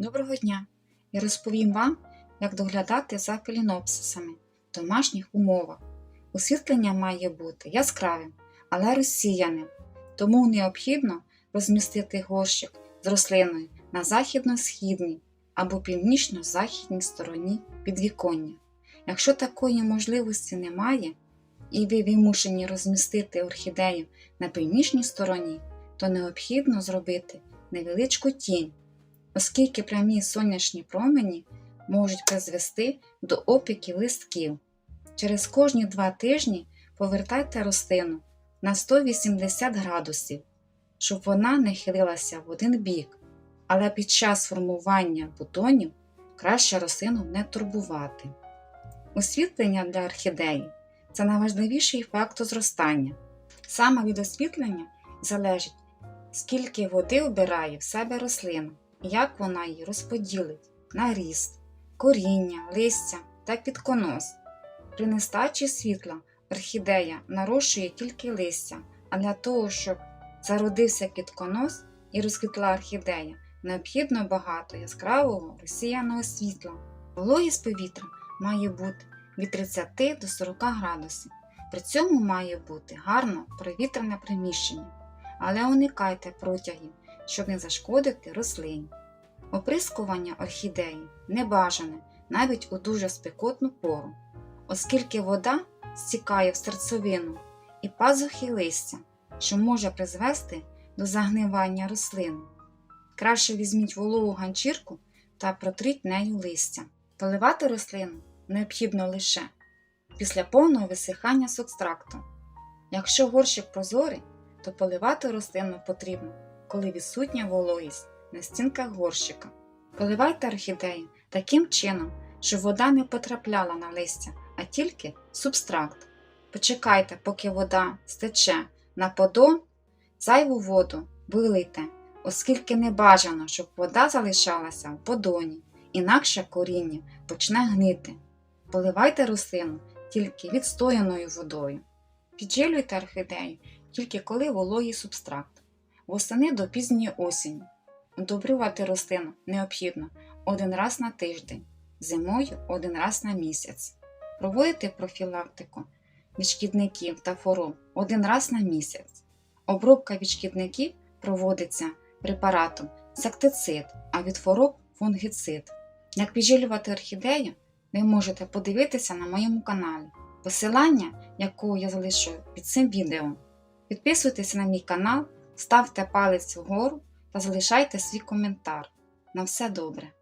Доброго дня! Я розповім вам, як доглядати за філінопсисами в домашніх умовах. Освітлення має бути яскравим, але розсіяним, тому необхідно розмістити горщик з рослиною на західно-східній або північно-західній стороні підвіконня. Якщо такої можливості немає, і ви вимушені розмістити орхідею на північній стороні, то необхідно зробити невеличку тінь оскільки прямі сонячні промені можуть призвести до опіків листків. Через кожні два тижні повертайте рослину на 180 градусів, щоб вона не хилилася в один бік, але під час формування бутонів краще рослину не турбувати. Освітлення для орхідеї це найважливіший фактор зростання. Саме від освітлення залежить, скільки води вбирає в себе рослина як вона її розподілить на ріст, коріння, листя та підконос. При нестачі світла орхідея нарощує тільки листя, а для того, щоб зародився підконос і розквітла орхідея, необхідно багато яскравого розсіяного світла. Вологість повітря має бути від 30 до 40 градусів. При цьому має бути гарно провітряне приміщення, але уникайте протягів, щоб не зашкодити рослині. Оприскування орхідеї не бажане навіть у дуже спекотну пору, оскільки вода стікає в серцевину і пазухи листя, що може призвести до загнивання рослин. Краще візьміть вологу ганчірку та протріть нею листя. Поливати рослину необхідно лише після повного висихання субстракту. Якщо горщик прозорий, то поливати рослину потрібно, коли відсутня вологість на стінках горщика. Поливайте орхідеї таким чином, щоб вода не потрапляла на листя, а тільки субстракт. Почекайте, поки вода стече на подон, зайву воду вилийте, оскільки не бажано, щоб вода залишалася в подоні, інакше коріння почне гнити. Поливайте рослину тільки відстояною водою. Підживлюйте орхідею тільки коли вологий субстракт. Восени до пізньої осені. Удобрювати рослину необхідно один раз на тиждень, зимою один раз на місяць. Проводити профілактику від шкідників та хвороб один раз на місяць. Обробка від шкідників проводиться препаратом сектицид, а від хвороб фунгіцид. Як підживлювати орхідею, ви можете подивитися на моєму каналі, посилання, якого я залишу під цим відео. Підписуйтесь на мій канал, ставте палець вгору та залишайте свій коментар. На все добре!